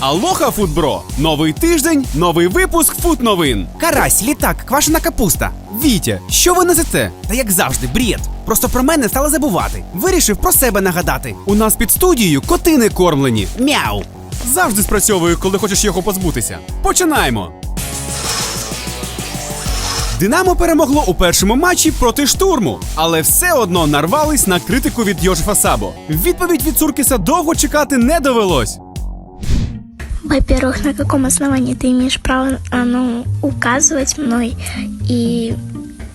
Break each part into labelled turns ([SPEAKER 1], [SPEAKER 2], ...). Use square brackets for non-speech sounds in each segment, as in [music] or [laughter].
[SPEAKER 1] Алоха Футбро! Новий тиждень, новий випуск фут-новин.
[SPEAKER 2] Карась, літак, квашена капуста.
[SPEAKER 1] Вітя, що ви несете?
[SPEAKER 2] Та як завжди, бред. Просто про мене стали забувати. Вирішив про себе нагадати.
[SPEAKER 1] У нас під студією коти не кормлені.
[SPEAKER 2] Мяу.
[SPEAKER 1] Завжди спрацьовує, коли хочеш його позбутися. Починаємо. Динамо перемогло у першому матчі проти штурму, але все одно нарвались на критику від Йожефа Сабо. Відповідь від Цуркіса довго чекати не довелось.
[SPEAKER 3] Во-первых, на каком основании ты имеешь право а, ну, указывать мной? И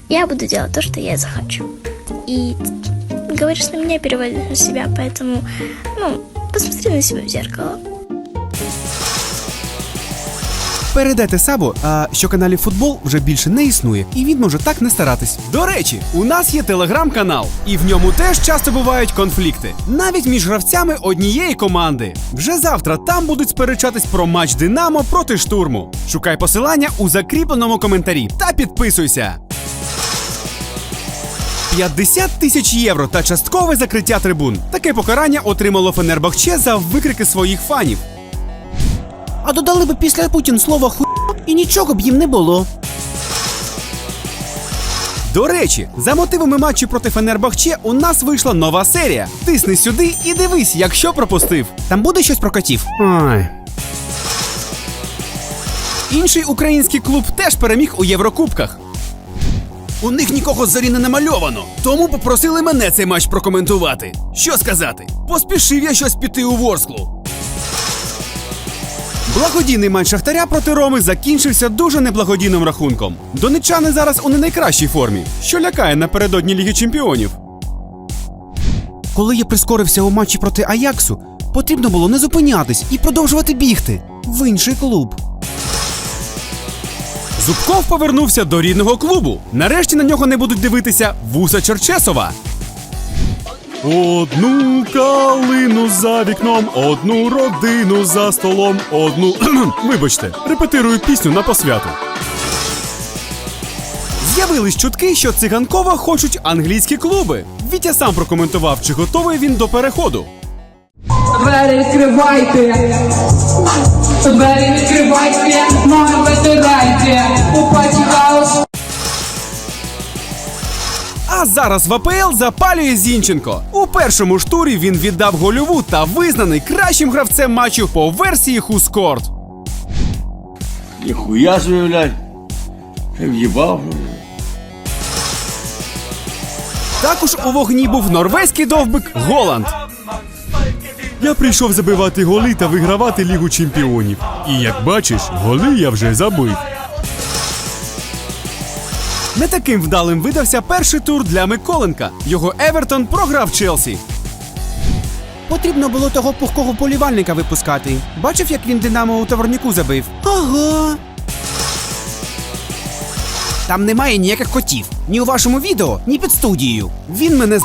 [SPEAKER 3] я буду делать то, что я захочу. И говоришь на меня, переводишь на себя, поэтому, ну, посмотри на себя в зеркало.
[SPEAKER 2] Передайте Сабу, а, що каналі футбол вже більше не існує, і він може так не старатись.
[SPEAKER 1] До речі, у нас є телеграм-канал, і в ньому теж часто бувають конфлікти, навіть між гравцями однієї команди. Вже завтра там будуть сперечатись про матч Динамо проти штурму. Шукай посилання у закріпленому коментарі та підписуйся. 50 тисяч євро та часткове закриття трибун. Таке покарання отримало Фенербахче за викрики своїх фанів.
[SPEAKER 2] А додали би після Путін слово ху і нічого б їм не було.
[SPEAKER 1] До речі, за мотивами матчу проти Фенербахче у нас вийшла нова серія. Тисни сюди і дивись, якщо пропустив.
[SPEAKER 2] Там буде щось про котів.
[SPEAKER 1] Ай. Інший український клуб теж переміг у Єврокубках. У них нікого з зорі не намальовано, тому попросили мене цей матч прокоментувати. Що сказати? Поспішив я щось піти у Ворсклу. Благодійний матч Шахтаря проти Роми закінчився дуже неблагодійним рахунком. Донечани зараз у не найкращій формі, що лякає напередодні Ліги Чемпіонів.
[SPEAKER 2] Коли я прискорився у матчі проти Аяксу, потрібно було не зупинятись і продовжувати бігти в інший клуб.
[SPEAKER 1] Зубков повернувся до рідного клубу. Нарешті на нього не будуть дивитися вуса Черчесова. Одну калину за вікном, одну родину за столом, одну. [clears throat] Вибачте, репетирую пісню на посвяту. З'явились чутки, що циганкова хочуть англійські клуби. Вітя сам прокоментував, чи готовий він до переходу.
[SPEAKER 4] Двері відкривайте, двері відкривайте, ноги витирайте, у
[SPEAKER 1] А зараз в АПЛ запалює Зінченко. У першому ж турі він віддав гольову та визнаний кращим гравцем матчу по версії Хускорт.
[SPEAKER 5] Ніхуя собі, блядь. В'їбав.
[SPEAKER 1] Також у вогні був норвезький довбик Голланд. Я прийшов забивати голи та вигравати Лігу чемпіонів. І як бачиш, голи я вже забив. Не таким вдалим видався перший тур для Миколенка. Його Евертон програв Челсі.
[SPEAKER 2] Потрібно було того пухкого полівальника випускати. Бачив, як він Динамо у товарніку забив? Ага. Там немає ніяких котів. Ні у вашому відео, ні під студією.
[SPEAKER 1] Він мене з...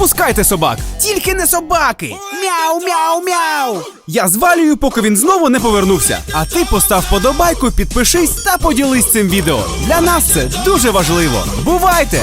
[SPEAKER 1] Спускайте собак!
[SPEAKER 2] Тільки не собаки! Мяу, мяу, мяу!
[SPEAKER 1] Я звалюю, поки він знову не повернувся. А ти постав подобайку, підпишись та поділись цим відео. Для нас це дуже важливо. Бувайте!